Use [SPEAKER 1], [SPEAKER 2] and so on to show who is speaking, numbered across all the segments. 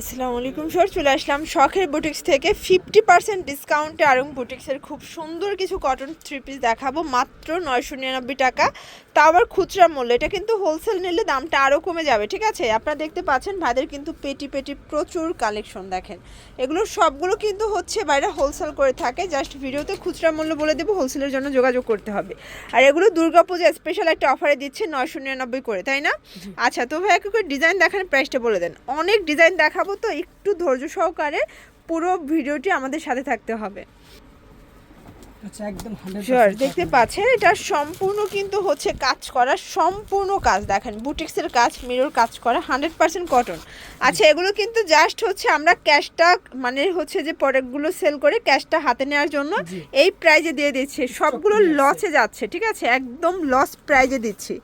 [SPEAKER 1] আসসালামু আলাইকুম স্যার চলে আসলাম শখের বুটিক্স থেকে। ফিফটি পার্সেন্ট ডিসকাউন্টে আরং বুটিক্সের খুব সুন্দর কিছু কটন থ্রি পিস দেখাবো মাত্র নয়শো নিরানব্বই টাকা। তাও আবার খুচরা মূল্য এটা কিন্তু হোলসেল নিলে দামটা আরও কমে যাবে ঠিক আছে? আপনারা দেখতে পাচ্ছেন ভাইদের কিন্তু পেটি পেটি প্রচুর কালেকশন দেখেন। এগুলো সবগুলো কিন্তু হচ্ছে বাইরে হোলসেল করে থাকে জাস্ট ভিডিওতে খুচরা মূল্য বলে দেবো হোলসেলের জন্য যোগাযোগ করতে হবে। আর এগুলো দুর্গাপূজা স্পেশাল একটা অফারে দিচ্ছে নয়শো নিরানব্বই করে তাই না? আচ্ছা তো ভাই একটু ডিজাইন দেখান প্রাইসটা বলে দেন। অনেক ডিজাইন দেখাবো। তো একটু ধৈর্য সহকারে পুরো ভিডিওটি আমাদের সাথে থাকতে হবে।
[SPEAKER 2] আচ্ছা একদম 100%
[SPEAKER 1] দেখতে পাচ্ছেন এটা সম্পূর্ণ কিন্তু হচ্ছে কাজ করা সম্পূর্ণ কাজ দেখেন বুটিক্সের কাজ মিরর কাজ করা হান্ড্রেড পার্সেন্ট কটন আচ্ছা এগুলো কিন্তু জাস্ট হচ্ছে আমরা ক্যাশটা মানে হচ্ছে যে প্রোডাক্টগুলো সেল করে ক্যাশটা হাতে নেওয়ার জন্য এই প্রাইজে দিয়ে দিচ্ছি। সবগুলো লসে যাচ্ছে ঠিক আছে? একদম লস প্রাইজে দিচ্ছি।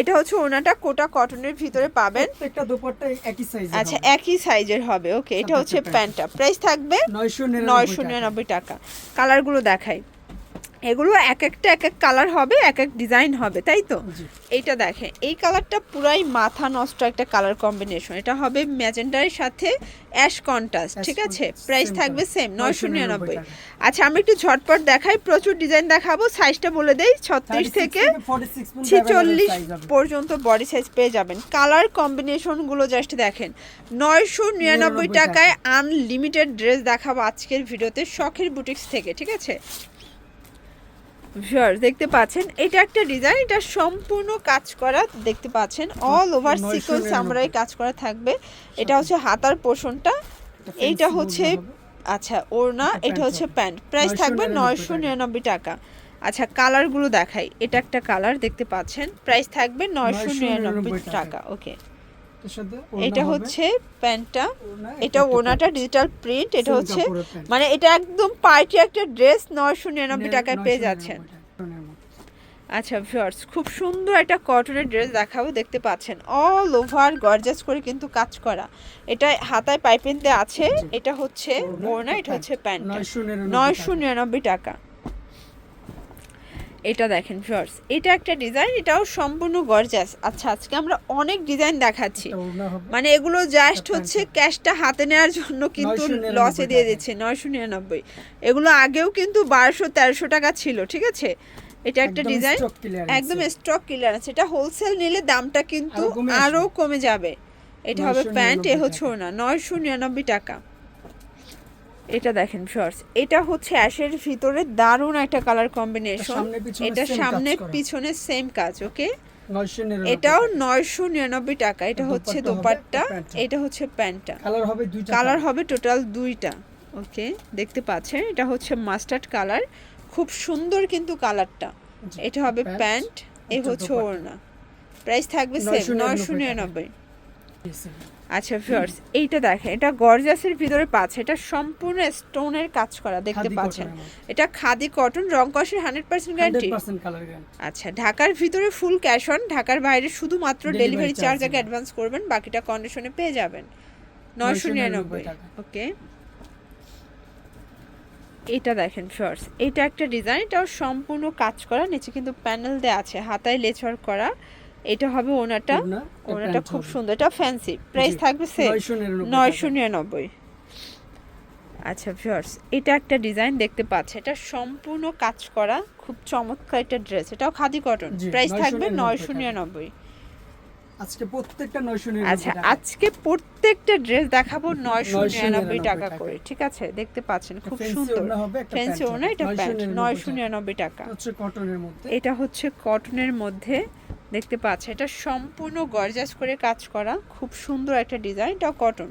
[SPEAKER 1] এটা হচ্ছে ওনাটা কোটা কটনের ভিতরে পাবেন।
[SPEAKER 2] প্রত্যেকটা দুপাট্টা একই সাইজ
[SPEAKER 1] আচ্ছা একই সাইজের হবে ওকে এটা হচ্ছে প্যান্টটা। প্রাইস থাকবে
[SPEAKER 2] 999
[SPEAKER 1] নয়শো নিরানব্বই টাকা। কালারগুলো দেখাই। এগুলো এক একটা এক এক কালার হবে এক এক ডিজাইন হবে তাই তো? এইটা দেখেন এই কালারটা পুরাই মাথা নষ্ট একটা কালার কম্বিনেশন এটা হবে ম্যাজেন্ডারের সাথে অ্যাশ কন্ট্রাস্ট ঠিক আছে? প্রাইস থাকবে সেম নয়শো নিরানব্বই আচ্ছা আমি একটু ঝটপট দেখাই প্রচুর ডিজাইন দেখাবো সাইজটা বলে দেই ছত্রিশ থেকে
[SPEAKER 2] 46 পর্যন্ত
[SPEAKER 1] ছিচল্লিশ। পর্যন্ত বডি সাইজ পেয়ে যাবেন। কালার কম্বিনেশনগুলো জাস্ট দেখেন নয়শো নিরানব্বই টাকায় আনলিমিটেড ড্রেস দেখাবো আজকের ভিডিওতে শখের বুটিক্স থেকে ঠিক আছে? শিওর দেখতে পাচ্ছেন এটা একটা ডিজাইন এটা সম্পূর্ণ কাজ করা দেখতে পাচ্ছেন অল ওভার
[SPEAKER 2] 999
[SPEAKER 1] সিকোয়েন্স আমরা কাজ করা থাকবে। এটা হচ্ছে হাতার পোর্শনটা এইটা হচ্ছে আচ্ছা ওড়না
[SPEAKER 2] এটা
[SPEAKER 1] হচ্ছে প্যান্ট প্রাইস থাকবে নয়শো নিরানব্বই টাকা। আচ্ছা কালারগুলো দেখাই এটা একটা কালার দেখতে পাচ্ছেন প্রাইস থাকবে নয়শো নিরানব্বই
[SPEAKER 2] টাকা।
[SPEAKER 1] ওকে এটা হচ্ছে প্যান্টটা। এটা ওনাটা ডিজিটাল প্রিন্ট এটা হচ্ছে মানে এটা একদম পার্টি একটা ড্রেস নয়শো নিরানব্বই টাকায় পেয়ে
[SPEAKER 2] 999
[SPEAKER 1] যাচ্ছেন। আচ্ছা ভিউয়ার্স খুব সুন্দর একটা কটনের ড্রেস দেখাবো দেখতে পাচ্ছেন। অল ওভার গর্জাস করে কিন্তু কাজ করা। এটা হাতায় পাইপিং দেওয়া আছে এটা হচ্ছে
[SPEAKER 2] ওড়না
[SPEAKER 1] এটা হচ্ছে প্যান্ট। নয়শো নিরানব্বই টাকা। এটা দেখেন ভিউয়ার্স এটা একটা ডিজাইন এটাও সম্পূর্ণ গর্জাস আচ্ছা আজকে আমরা অনেক ডিজাইন দেখাচ্ছি। মানে এগুলো জাস্ট হচ্ছে ক্যাশটা হাতে নেওয়ার জন্য কিন্তু লসে দিয়ে দিচ্ছে নয়শো নিরানব্বই। এগুলো আগেও কিন্তু বারোশো তেরোশো টাকা ছিল ঠিক আছে? এটা একটা ডিজাইন একদম স্টক ক্লিয়ার আছে এটা হোলসেল নিলে দামটা কিন্তু
[SPEAKER 2] আরও কমে
[SPEAKER 1] যাবে। এটা হবে প্যান্ট এ। হচ্ছে না নয়শো নিরানব্বই টাকা। এটা দেখেন শর্টস এটা হচ্ছে অ্যাশের ভিতরে দারুণ একটা কালার কম্বিনেশন এটা সামনে পিছনে সেম কাজ ওকে এটাও। নয়শো নিরানব্বই টাকা। এটা হচ্ছে
[SPEAKER 2] দোপাট্টা।
[SPEAKER 1] এটা হচ্ছে প্যান্টটা।
[SPEAKER 2] কালার হবে দুইটা
[SPEAKER 1] কালার হবে টোটাল দুইটা ওকে দেখতে পাচ্ছেন? এটা হচ্ছে মাস্টার্ড কালার খুব সুন্দর কিন্তু কালারটা এটা হবে
[SPEAKER 2] প্যান্ট,
[SPEAKER 1] এ হচ্ছে
[SPEAKER 2] দোপাট্টা।
[SPEAKER 1] ওড়না। প্রাইস থাকবে সেম
[SPEAKER 2] 999
[SPEAKER 1] নয়শো নিরানব্বই আচ্ছা ভিউয়ার্স এইটা দেখেন এটা গর্জাসের ভিতরে পাচ্ছে। এটা সম্পূর্ণ স্টোনের কাজ করা দেখতে পাচ্ছেন। এটা খাদি কটন রং কষের hundred percent guarantee
[SPEAKER 2] 100% colour guarantee
[SPEAKER 1] আচ্ছা ঢাকার ভিতরে ফুল ক্যাশ অন ঢাকার বাইরে শুধুমাত্র ডেলিভারি চার্জ আগে অ্যাডভান্স করবেন বাকিটা কন্ডিশনে পেয়ে যাবেন। নয়শো
[SPEAKER 2] 999
[SPEAKER 1] নিরানব্বই ওকে এটা দেখেন শর্টস এটা একটা ডিজাইন এটাও সম্পূর্ণ কাজ করা নিচে কিন্তু প্যানেল দেওয়া আছে হাতায় লেচর করা। এটা হবে ওনাটা ওনাটা খুব সুন্দর। এটা ফ্যান্সি প্রাইস থাকবে সেম
[SPEAKER 2] 999
[SPEAKER 1] নয়শো। নিরানব্বই। আচ্ছা ভিউয়ার্স এটা একটা ডিজাইন দেখতে পাচ্ছে। এটা সম্পূর্ণ কাজ করা খুব চমৎকার একটা ড্রেস এটাও খাদি কটন প্রাইস থাকবে
[SPEAKER 2] 999
[SPEAKER 1] নয়শো। নিরানব্বই।
[SPEAKER 2] আজকে প্রত্যেকটা 999
[SPEAKER 1] আচ্ছা আজকে প্রত্যেকটা ড্রেস দেখাবো নয়শো
[SPEAKER 2] 999
[SPEAKER 1] নিরানব্বই টাকা। করে। ঠিক আছে? দেখতে পাচ্ছেন খুব সুন্দর। ফ্যান্সি ওনা এটা প্যান্ট
[SPEAKER 2] 999
[SPEAKER 1] নয়শো
[SPEAKER 2] টাকা।
[SPEAKER 1] নিরানব্বই টাকা
[SPEAKER 2] হচ্ছে কটনের মধ্যে
[SPEAKER 1] এটা হচ্ছে কটনের মধ্যে দেখতে পাচ্ছে। এটা সম্পূর্ণ গর্জাস করে কাজ করা। খুব সুন্দর একটা ডিজাইন এটাও কটন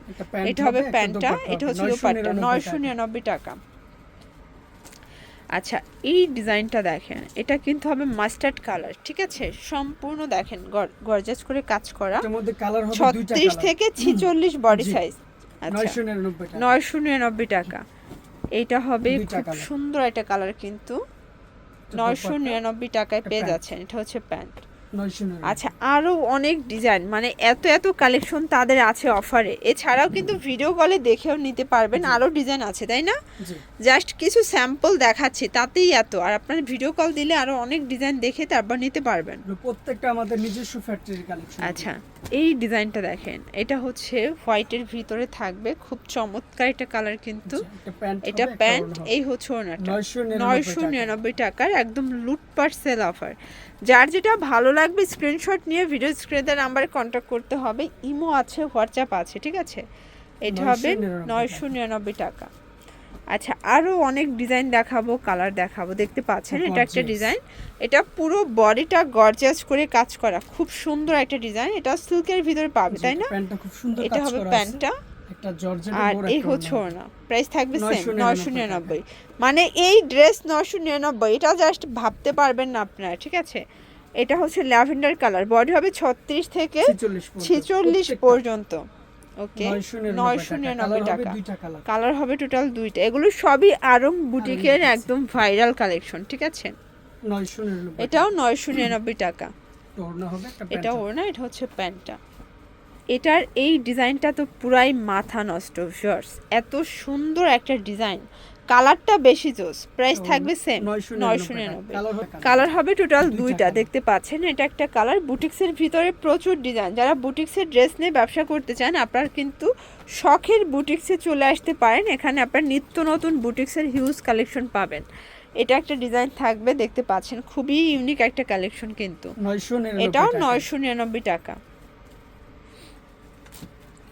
[SPEAKER 1] এটা হবে প্যান্টটা এটা হচ্ছে দোপাট্টা।
[SPEAKER 2] 999
[SPEAKER 1] নয়শো
[SPEAKER 2] টাকা।
[SPEAKER 1] নিরানব্বই টাকা। আচ্ছা এই ডিজাইনটা দেখেন। এটা কিন্তু হবে মাস্টার্ড কালার ঠিক আছে? সম্পূর্ণ দেখেন গর্জাস করে কাজ করা।
[SPEAKER 2] এটার মধ্যে কালার হবে দুইটা
[SPEAKER 1] ছত্রিশ থেকে ছিচল্লিশ বডি সাইজ আচ্ছা।
[SPEAKER 2] 999 টাকা।
[SPEAKER 1] নয়শো নিরানব্বই টাকা। এইটা হবে খুব সুন্দর একটা কালার কিন্তু।
[SPEAKER 2] এটা
[SPEAKER 1] নয়শো নিরানব্বই টাকায়
[SPEAKER 2] এটা
[SPEAKER 1] পেয়ে যাচ্ছেন। এটা হচ্ছে প্যান্ট আচ্ছা আরও অনেক ডিজাইন মানে এত এত কালেকশন তাদের আছে অফারে এছাড়াও কিন্তু ভিডিও কলে দেখেও নিতে পারবেন আরও ডিজাইন আছে তাই না? জাস্ট কিছু স্যাম্পল দেখাচ্ছি তাতেই এত। আর আপনার ভিডিও কল দিলে আরও অনেক ডিজাইন দেখে তারপর নিতে পারবেন।
[SPEAKER 2] প্রত্যেকটা আমাদের নিজস্ব ফ্যাক্টরির কালেকশন
[SPEAKER 1] আচ্ছা। এই ডিজাইনটা দেখেন এটা হচ্ছে হোয়াইটের ভিতরে থাকবে খুব চমৎকার একটা কালার কিন্তু।
[SPEAKER 2] এটা প্যান্ট
[SPEAKER 1] এই হচ্ছে ওনাটা নয়শো নিরানব্বই টাকার একদম লুটপাট সেল অফার যার যেটা ভালো লাগবে স্ক্রিনশট নিয়ে ভিডিও স্ক্রিনে নাম্বারে কন্ট্যাক্ট করতে হবে। ইমো আছে হোয়াটসঅ্যাপ আছে ঠিক আছে? এটা হবে নয়শো নিরানব্বই টাকা। আচ্ছা আরও অনেক ডিজাইন দেখাবো কালার দেখাবো দেখতে পাচ্ছেন এটা একটা ডিজাইন এটা পুরো বডিটা গর্জাস করে কাজ করা খুব সুন্দর একটা ডিজাইন এটা সিল্কের ভিতরে পাবে তাই না?
[SPEAKER 2] প্যান্টটা খুব সুন্দর
[SPEAKER 1] এটা হবে প্যান্টটা।
[SPEAKER 2] একটা জর্জেট
[SPEAKER 1] আর এই হচ্ছে।
[SPEAKER 2] ওড়না।
[SPEAKER 1] প্রাইস থাকবে সেম
[SPEAKER 2] 999
[SPEAKER 1] নয়শো নিরানব্বই। মানে এই ড্রেস নয়শো নিরানব্বই এটা জাস্ট ভাবতে পারবেন না আপনারা ঠিক আছে? এটা হচ্ছে ল্যাভেন্ডার কালার বডি হবে ছত্রিশ থেকে
[SPEAKER 2] 46
[SPEAKER 1] ছেচল্লিশ পর্যন্ত। ওকে?
[SPEAKER 2] 999
[SPEAKER 1] নয়শো নিরানব্বই টাকা।
[SPEAKER 2] কালার
[SPEAKER 1] হবে টোটাল দুইটা। এগুলো সবই আরং বুটিকের একদম ভাইরাল কালেকশন ঠিক আছে?
[SPEAKER 2] 999
[SPEAKER 1] এটাও নয়শো নিরানব্বই টাকা। এটা না এটা হচ্ছে প্যান্টটা। এটার এই ডিজাইনটা তো পুরাই মাথা নষ্ট ভিউয়ার্স এত সুন্দর একটা ডিজাইন। কালারটা বেশি জোস। প্রাইস থাকবে সেম নয়শো নিরানব্বই কালার হবে টোটাল
[SPEAKER 2] দুইটা
[SPEAKER 1] দেখতে পাচ্ছেন? এটা একটা কালার বুটিক্সের ভিতরে প্রচুর ডিজাইন যারা বুটিক্সের ড্রেস নিয়ে ব্যবসা করতে চান আপনার কিন্তু শখের বুটিক্সে চলে আসতে পারেন। এখানে আপনার নিত্য নতুন বুটিক্সের হিউজ কালেকশন পাবেন। এটা একটা ডিজাইন থাকবে দেখতে পাচ্ছেন? খুবই ইউনিক একটা কালেকশন কিন্তু।
[SPEAKER 2] 999
[SPEAKER 1] এটাও। নয়শো নিরানব্বই টাকা।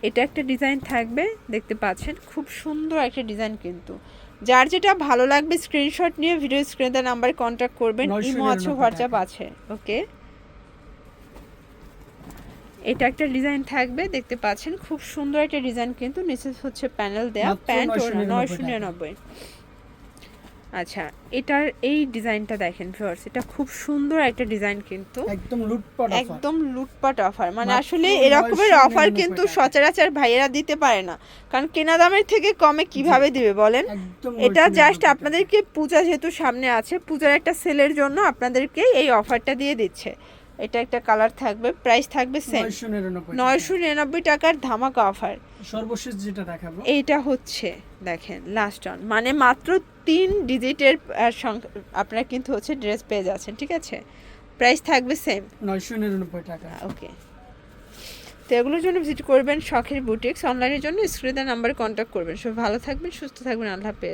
[SPEAKER 1] এটা একটা ডিজাইন থাকবে দেখতে পাচ্ছেন? খুব সুন্দর একটা ডিজাইন কিন্তু। যার যেটা ভালো লাগবে স্ক্রিনশট নিয়ে ভিডিও স্ক্রিনে নাম্বারে কন্ট্যাক্ট করবেন ইমো আছে হোয়াটসঅ্যাপ আছে ওকে এটা একটা ডিজাইন থাকবে দেখতে পাচ্ছেন খুব সুন্দর একটা ডিজাইন কিন্তু নিচে হচ্ছে প্যানেল দেয়া প্যান্ট
[SPEAKER 2] 999
[SPEAKER 1] নয়শো। নিরানব্বই। আচ্ছা এটার এই ডিজাইনটা দেখেন ভিউয়ার্স এটা খুব সুন্দর একটা ডিজাইন কিন্তু।
[SPEAKER 2] একদম লুটপাট অফার
[SPEAKER 1] একদম লুটপাট অফার মানে আসলে এরকমের অফার কিন্তু। সচরাচর ভাইয়েরা দিতে পারে না। কারণ কেনা দামের থেকে কমে কীভাবে দিবে বলেন? এটা জাস্ট আপনাদেরকে পূজা যেহেতু সামনে আছে পূজার একটা সেলের জন্য আপনাদেরকে এই অফারটা দিয়ে দিচ্ছে। এটা একটা কালার থাকবে প্রাইস থাকবে সেম
[SPEAKER 2] 999 টাকা।
[SPEAKER 1] নয়শো নিরানব্বই টাকার ধামাকা অফার
[SPEAKER 2] সর্বশেষ যেটা দেখাবো।
[SPEAKER 1] এইটা হচ্ছে দেখেন লাস্ট অন মানে মাত্র তিন ডিজিটের আপনারা কিন্তু হচ্ছে ড্রেস পেয়ে যাচ্ছেন ঠিক আছে? প্রাইস থাকবে সেম
[SPEAKER 2] 999 টাকা।
[SPEAKER 1] ওকে তো এগুলোর জন্য ভিজিট করবেন শখের বুটিক্স অনলাইনের জন্য স্ক্রিনে নাম্বারে কন্ট্যাক্ট করবেন। সব ভালো থাকবেন সুস্থ থাকবেন আল্লাহ হাফেজ।